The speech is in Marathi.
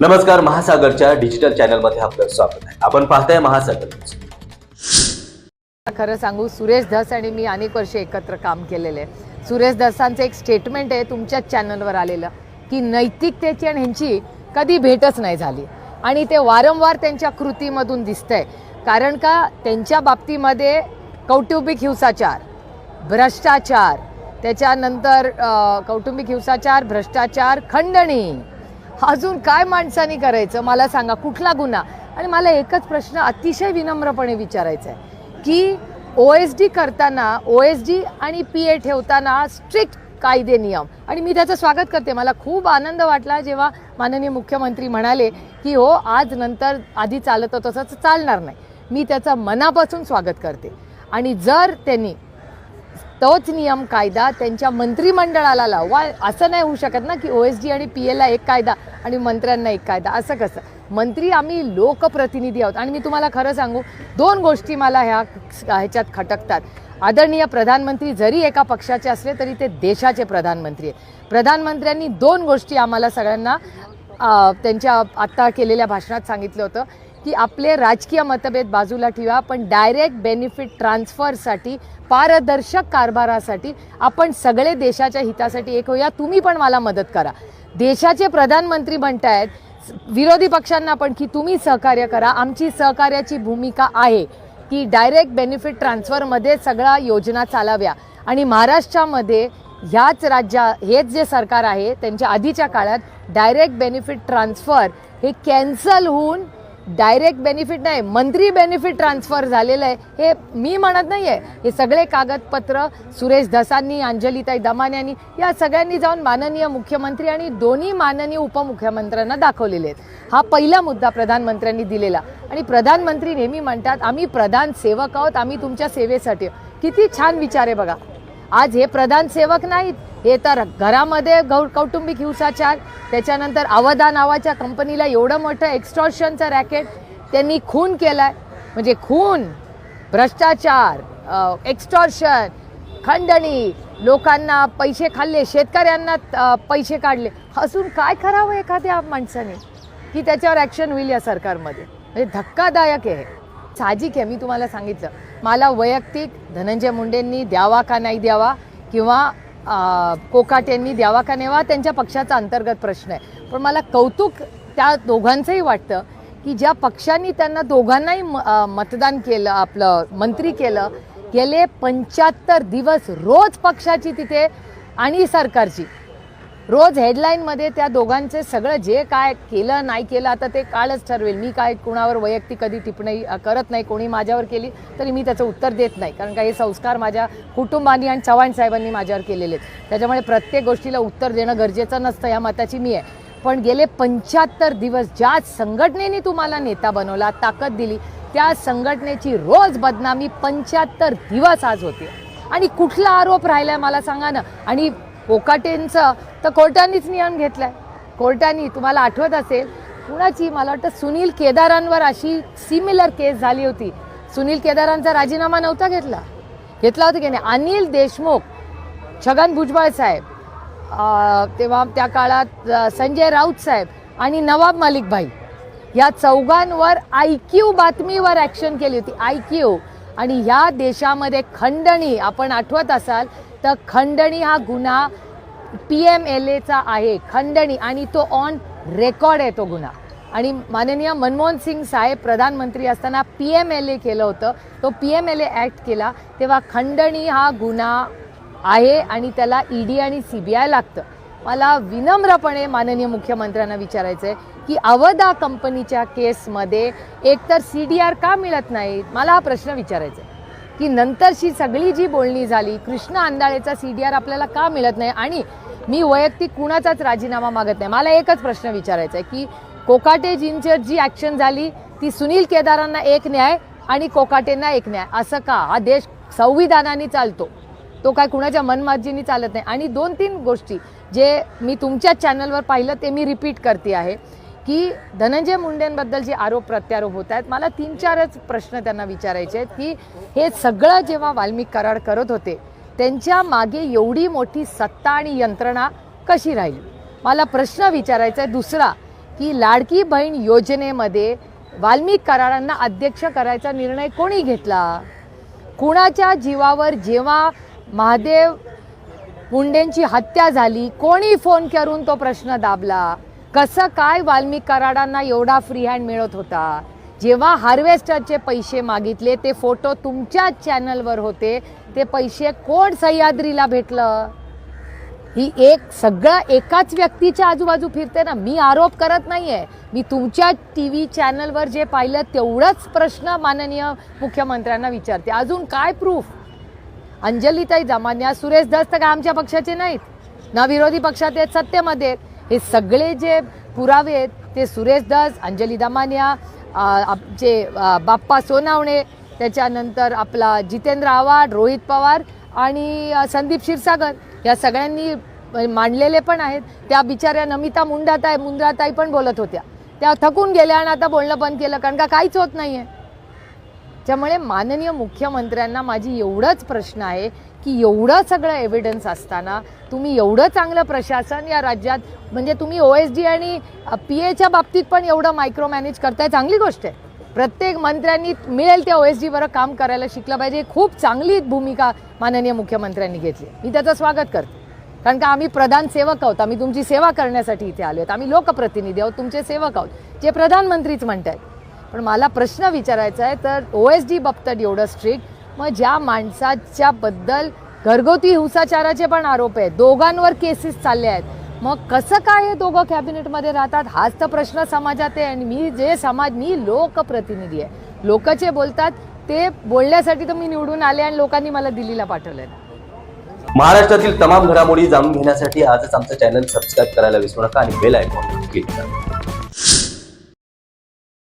नमस्कार महासागरच्या डिजिटल चॅनलमध्ये आपलं स्वागत आहे. आपण पाहताय महासागर खरं सांगू सुरेश धस आणि मी अनेक वर्ष एकत्र काम केलेले आहे. सुरेश धसांचं एक स्टेटमेंट आहे तुमच्याच चॅनलवर आलेलं की नैतिकतेची आणि ह्यांची कधी भेटच नाही झाली. आणि ते वारंवार त्यांच्या कृतीमधून दिसतंय. कारण का त्यांच्या बाबतीमध्ये कौटुंबिक हिंसाचार भ्रष्टाचार त्याच्यानंतर कौटुंबिक हिंसाचार भ्रष्टाचार खंडणी अजून काय माणसाने करायचं मला सांगा कुठला गुन्हा? आणि मला एकच प्रश्न अतिशय विनम्रपणे विचारायचा आहे की ओ एस डी करताना ओ एस डी आणि पी ए ठेवताना स्ट्रिक्ट कायदे नियम. आणि मी त्याचं स्वागत करते. मला खूप आनंद वाटला जेव्हा माननीय मुख्यमंत्री म्हणाले की हो आज नंतर आधी चालत होतं तसंच चालणार नाही. मी त्याचं मनापासून स्वागत करते. आणि जर त्यांनी तोच नियम कायदा त्यांच्या मंत्रिमंडळाला लावा. असं नाही होऊ शकत ना की ओ एस डी आणि पी एला एक कायदा आणि मंत्र्यांना एक कायदा. असं कसं? मंत्री आम्ही लोकप्रतिनिधी आहोत. आणि मी तुम्हाला खरं सांगू दोन गोष्टी मला ह्या ह्याच्यात खटकतात. आदरणीय प्रधानमंत्री जरी एका पक्षाचे असले तरी ते देशाचे प्रधानमंत्री आहेत. प्रधानमंत्र्यांनी दोन गोष्टी आम्हाला सगळ्यांना त्यांच्या आत्ता केलेल्या भाषणात सांगितलं होतं. की आपले राजकीय मतभेद बाजूला ठेवा पण डायरेक्ट बेनिफिट ट्रान्सफरसाठी पारदर्शक कारभारासाठी आपण सगळे देशाच्या हितासाठी एक होऊया. तुम्ही पण मला मदत करा. देशाचे प्रधानमंत्री म्हणतायत विरोधी पक्षांना पण की तुम्ही सहकार्य करा. आमची सहकार्याची भूमिका आहे की डायरेक्ट बेनिफिट ट्रान्सफरमध्ये सगळ्या योजना चालाव्या. आणि महाराष्ट्रामध्ये ह्याच राज्या हेच जे सरकार आहे त्यांच्या आधीच्या काळात डायरेक्ट बेनिफिट ट्रान्सफर हे कॅन्सल होऊन डायरेक्ट बेनिफिट नाही मंत्री बेनिफिट ट्रान्सफर झालेलं आहे हे मी म्हणत नाही आहे हे सगळे कागदपत्र सुरेश धसांनी अंजलीताई दमान यांनी या सगळ्यांनी जाऊन माननीय मुख्यमंत्री आणि दोन्ही माननीय उपमुख्यमंत्र्यांना दाखवलेले आहेत. हा पहिला मुद्दा प्रधानमंत्र्यांनी दिलेला. आणि प्रधानमंत्री नेहमी म्हणतात आम्ही प्रधान सेवक आहोत आम्ही तुमच्या सेवेसाठी किती छान विचार आहे बघा. आज हे प्रधान सेवक नाहीत हे तर घरामध्ये गौ कौटुंबिक हिंसाचार त्याच्यानंतर अवधा नावाच्या कंपनीला एवढं मोठं एक्स्टॉर्शनचं रॅकेट त्यांनी खून केलाय. म्हणजे खून भ्रष्टाचार एक्स्टॉर्शन खंडणी लोकांना पैसे खाल्ले शेतकऱ्यांना पैसे काढले. अजून काय करावं एखाद्या माणसाने? की त्याच्यावर ॲक्शन होईल या सरकारमध्ये? म्हणजे धक्कादायक आहे. साहजिक आहे मी तुम्हाला सांगितलं. मला वैयक्तिक धनंजय मुंडेंनी द्यावा का नाही द्यावा किंवा कोकाट यांनी द्यावा का नेवा त्यांच्या पक्षाचा अंतर्गत प्रश्न आहे. पण मला कौतुक त्या दोघांचंही वाटतं की ज्या पक्षांनी त्यांना दोघांनाही म- मतदान केलं आपलं मंत्री केलं गेले पंच्याहत्तर दिवस रोज पक्षाची तिथे आणि सरकारची. रोज हेडलाईनमध्ये त्या दोघांचे सगळं जे काय केलं नाही केलं आता ते कालच ठरवेल. मी काय कुणावर वैयक्तिक कधी टिप्पणी करत नाही कोणी माझ्यावर केली तरी मी त्याचं उत्तर देत नाही. कारण का हे संस्कार माझ्या कुटुंबानी आणि चव्हाण साहेबांनी माझ्यावर केलेले आहेत. त्याच्यामुळे प्रत्येक गोष्टीला उत्तर देणं गरजेचं नसतं या मताची मी आहे. पण गेले पंच्याहत्तर दिवस ज्या संघटनेने तुम्हाला नेता बनवला ताकद दिली त्या संघटनेची रोज बदनामी पंच्याहत्तर दिवस आज होते. आणि कुठला आरोप राहिला आहे मला सांगा ना? आणि कोकाटेंचं तर कोर्टानेच नियम घेतलाय. कोर्टानी तुम्हाला आठवत असेल कुणाची मला वाटतं सुनील केदारांवर अशी सिमिलर केस झाली होती. सुनील केदारांचा राजीनामा नव्हता घेतला. घेतला होता की नाही? अनिल देशमुख छगन भुजबळ साहेब तेव्हा त्या काळात संजय राऊत साहेब आणि नवाब मालिक भाई या चौघांवर आय क्यू बातमीवर ॲक्शन केली होती. आय क्यू आणि ह्या देशामध्ये खंडणी आपण आठवत असाल तर खंडणी हा गुन्हा पी एम एल एचा आहे. खंडणी आणि तो ऑन रेकॉर्ड आहे तो गुन्हा. आणि माननीय मनमोहन सिंग साहेब प्रधानमंत्री असताना पी एम एल ए केलं होतं. तो P M L A act केला. तेव्हा खंडणी हा गुन्हा आहे आणि त्याला ई डी आणि सी बी आय लागतं. मला विनम्रपणे माननीय मुख्यमंत्र्यांना विचारायचं आहे की अवधा कंपनीच्या केसमध्ये एकतर सी डी आर का मिळत नाही? मला हा प्रश्न विचारायचा आहे की नंतरची सगळी जी बोलणी झाली कृष्ण आंदाळेचा सी डी आर आपल्याला का मिळत नाही? आणि मी वैयक्तिक कुणाचाच राजीनामा मागत नाही. मला एकच प्रश्न विचारायचा आहे की कोकाटेजींची जी ॲक्शन झाली ती सुनील केदारांना एक न्याय आणि कोकाटेंना एक न्याय. असं का? हा देश संविधानाने चालतो. तो काय कुणाच्या मनमाजीनी चालत नाही. आणि दोन तीन गोष्टी जे मी तुमच्या चॅनलवर पाहिलं ते मी रिपीट करते आहे. की धनंजय मुंडेंबद्दल जे आरोप प्रत्यारोप होत आहेत मला तीन चारच प्रश्न त्यांना विचारायचे आहेत की हे सगळं जेव्हा वाल्मिक कराड करत होते त्यांच्या मागे एवढी मोठी सत्ता आणि यंत्रणा कशी राहिली? मला प्रश्न विचारायचा आहे दुसरा की लाडकी बहीण योजनेमध्ये वाल्मिक करारांना अध्यक्ष करायचा निर्णय कोणी घेतला? कुणाच्या जीवावर जेव्हा महादेव मुंडेंची हत्या झाली कोणी फोन करून तो प्रश्न दाबला? कसं काय वाल्मिक कराडांना एवढा फ्री हँड मिळत होता? जेव्हा हार्वेस्टरचे पैसे मागितले ते फोटो तुमच्याच चॅनलवर होते. ते पैसे कोण सह्याद्रीला भेटलं? ही एक सगळं एकाच व्यक्तीच्या आजूबाजू फिरते ना. मी आरोप करत नाही आहे मी तुमच्या टी व्ही चॅनलवर जे पाहिलं तेवढंच प्रश्न माननीय मुख्यमंत्र्यांना विचारते. अजून काय प्रूफ अंजलीताई जमान्या सुरेश दस्त काय आमच्या पक्षाचे नाहीत? ना विरोधी पक्षात आहेत सत्तेमध्ये आहेत. हे सगळे जे पुरावे आहेत ते सुरेश दास अंजली दमानिया जे बाप्पा सोनावणे त्याच्यानंतर आपला जितेंद्र आव्हाड रोहित पवार आणि संदीप क्षीरसागर या सगळ्यांनी मांडलेले पण आहेत. त्या बिचाऱ्या नमिता मुंडाताई मुंद्राताई पण बोलत होत्या. त्या थकून गेल्या आणि आता बोलणं बंद केलं कारण का काहीच होत नाही आहे त्यामुळे माननीय मुख्यमंत्र्यांना माझी एवढंच प्रश्न आहे की एवढं सगळं एव्हिडन्स असताना तुम्ही एवढं चांगलं प्रशासन या राज्यात म्हणजे तुम्ही ओ एस डी आणि पी एच्या बाबतीत पण एवढं मायक्रो मॅनेज करताय चांगली गोष्ट आहे. प्रत्येक मंत्र्यांनी मिळेल त्या ओ एस डीवर काम करायला शिकलं पाहिजे. खूप चांगली भूमिका माननीय मुख्यमंत्र्यांनी घेतली. मी त्याचं स्वागत करते. कारण का आम्ही प्रधान सेवक आहोत. आम्ही तुमची सेवा करण्यासाठी इथे आलो आहोत. आम्ही लोकप्रतिनिधी आहोत. तुमचे सेवक आहोत. जे प्रधानमंत्रीच म्हणत आहेत पण मला प्रश्न विचारायचा आहे तर ओ एस डी बाबतीत एवढं स्ट्रिक्ट मग ज्या माणसाच्या बद्दल घरगुती हिंसाचाराचे पण आरोप आहेत दोघांवर केसेस चालले आहेत मग कसं काय हे दोघं कॅबिनेटमध्ये राहतात? हाच तर प्रश्न समाजात आहे आणि मी जे समाज मी लोकप्रतिनिधी आहे. लोक जे बोलतात ते बोलण्यासाठी तर मी निवडून आले आणि लोकांनी मला दिल्लीला पाठवलं महाराष्ट्रातील तमाम घडामोडी जाणून घेण्यासाठी आजच आमचं चॅनल सबस्क्राईब करायला विसरू नका आणि बेल आयकॉन क्लिक करा.